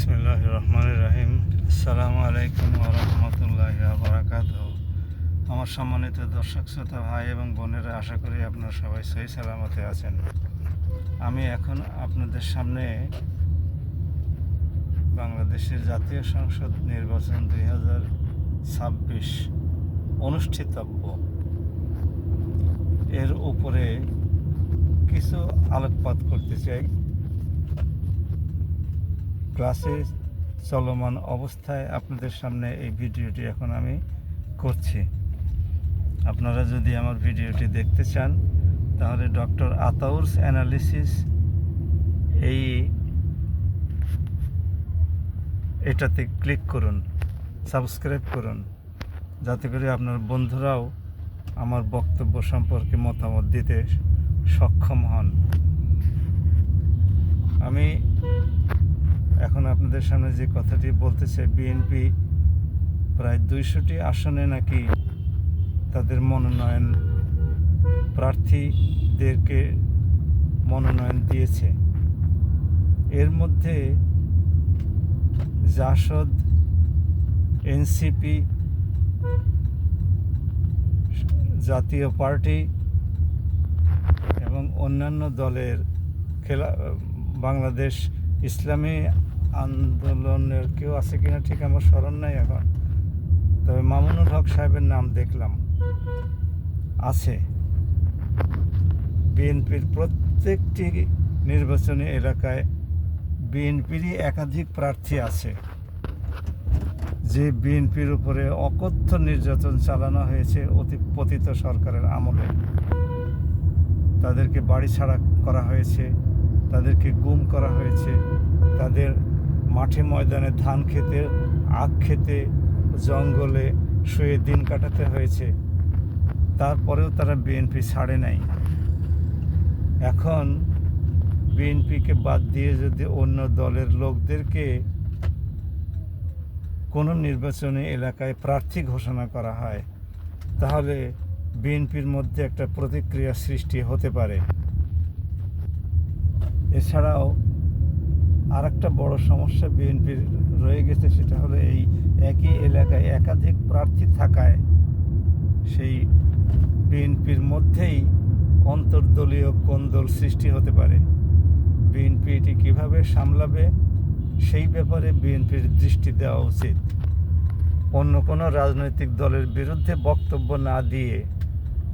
বিসমিল্লাহ রহমান রাহিম আসসালামু আলাইকুম রহমতুল্লাহ বারাকাত আমার সম্মানিত দর্শক, শ্রোতা, ভাই এবং বোনেরা, আশা করি আপনারা সবাই সহি সালামতে আছেন। আমি এখন আপনাদের সামনে বাংলাদেশের জাতীয় সংসদ নির্বাচন দুই হাজার ছাব্বিশ অনুষ্ঠিতব্য। এর উপরে কিছু আলোকপাত করতে চাই। ক্লাসে চলমান অবস্থায় আপনাদের সামনে এই ভিডিওটি এখন আমি করছি। আপনারা যদি আমার ভিডিওটি দেখতে চান, তাহলে ডক্টর আতাউরস অ্যানালিসিস এই এটাতে ক্লিক করুন, সাবস্ক্রাইব করুন, যাতে করে আপনার বন্ধুরাও আমার বক্তব্য সম্পর্কে মতামত দিতে সক্ষম হন। আমি আপনাদের সামনে যে কথাটি বলতে চাই বিএনপি প্রায় দুইশোটি আসনে নাকি তাদের মনোনয়ন প্রার্থীদেরকে মনোনয়ন দিয়েছে। এর মধ্যে জাসদ, এনসিপি, জাতীয় পার্টি এবং অন্যান্য দলের খেলা, বাংলাদেশ ইসলামী আন্দোলনের কেউ আছে কিনা ঠিক আমার স্মরণ নাই এখন। তবে মামুনুল হক সাহেবের নাম দেখলাম। আছে। বিএনপির প্রত্যেকটি নির্বাচনী এলাকায় বিএনপিরই একাধিক প্রার্থী আছে। যে বিএনপির উপরে অকথ্য নির্যাতন চালানো হয়েছে অতি পতিত সরকারের আমলে। তাদেরকে বাড়ি ছাড়া করা হয়েছে, তাদেরকে গুম করা হয়েছে, তাদের মাঠে ময়দানে ধান খেতে, আখ খেতে, জঙ্গলে শুয়ে দিন কাটাতে হয়েছে। তারপরেও তারা বিএনপি ছাড়ে নাই। এখন বিএনপিকে বাদ দিয়ে যদি অন্য দলের লোকদেরকে কোনো নির্বাচনী এলাকায় প্রার্থী ঘোষণা করা হয়, তাহলে বিএনপির মধ্যে একটা প্রতিক্রিয়া সৃষ্টি হতে পারে। এছাড়াও আর একটা বড় সমস্যা বিএনপির রয়ে গেছে, সেটা হলো এই একই এলাকায় একাধিক প্রার্থী থাকায় সেই বিএনপির মধ্যেই অন্তর্দলীয় কোন্দল সৃষ্টি হতে পারে। বিএনপি এটি কীভাবে সামলাবে সেই ব্যাপারে বিএনপির দৃষ্টি দেওয়া উচিত। অন্য কোনো রাজনৈতিক দলের বিরুদ্ধে বক্তব্য না দিয়ে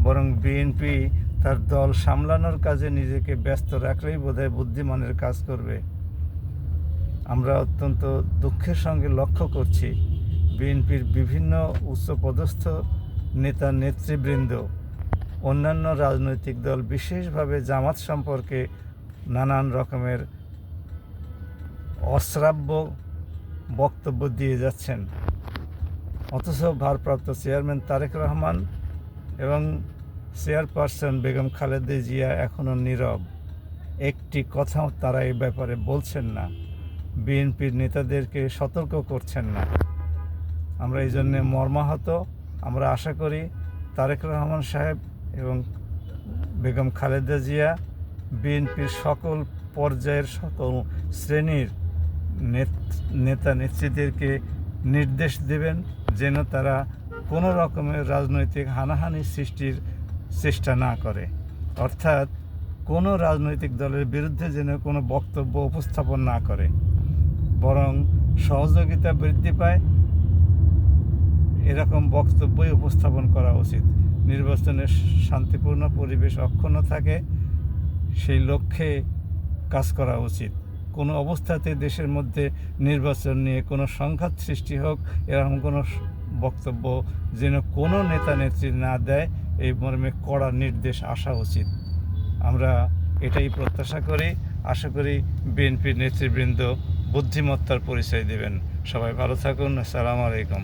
বরং বিএনপি তার দল সামলানোর কাজে নিজেকে ব্যস্ত রাখলেই বোধহয় বুদ্ধিমানের কাজ করবে। আমরা অত্যন্ত দুঃখের সঙ্গে লক্ষ্য করছি বিএনপির বিভিন্ন উচ্চপদস্থ নেতা নেতৃবৃন্দ, অন্যান্য রাজনৈতিক দল বিশেষভাবে জামাত সম্পর্কে নানান রকমের অশ্রাব্য বক্তব্য দিয়ে যাচ্ছেন। অথচ ভারপ্রাপ্ত চেয়ারম্যান তারেক রহমান এবং চেয়ারপারসন বেগম খালেদা জিয়া এখনও নীরব। একটি কথাও তারা এই ব্যাপারে বলছেন না। বিএনপির নেতাদেরকে সতর্ক করছেন না। আমরা এই জন্যে মর্মাহত। আমরা আশা করি তারেক রহমান সাহেব এবং বেগম খালেদা জিয়া বিএনপির সকল পর্যায়ের সকল শ্রেণির নেতা নেত্রীদেরকে নির্দেশ দেবেন যেন তারা কোনো রকমের রাজনৈতিক হানাহানি সৃষ্টির চেষ্টা না করে। অর্থাৎ কোনো রাজনৈতিক দলের বিরুদ্ধে যেন কোনো বক্তব্য উপস্থাপন না করে। বরং সহযোগিতা বৃদ্ধি পায়। এরকম বক্তব্যই উপস্থাপন করা উচিত। নির্বাচনের শান্তিপূর্ণ পরিবেশ অক্ষুণ্ণ থাকে, সেই লক্ষ্যে কাজ করা উচিত। কোনো অবস্থাতে দেশের মধ্যে নির্বাচন নিয়ে কোনো সংঘাত সৃষ্টি হোক, এরকম কোনো বক্তব্য যেন কোনো নেতা নেত্রী না দেয়, এই মর্মে কড়া নির্দেশ আসা উচিত। আমরা এটাই প্রত্যাশা করি। আশা করি বিএনপির নেতৃবৃন্দ বুদ্ধিমত্তার পরিচয় দিবেন। সবাই ভালো থাকুন আসসালামু আলাইকুম।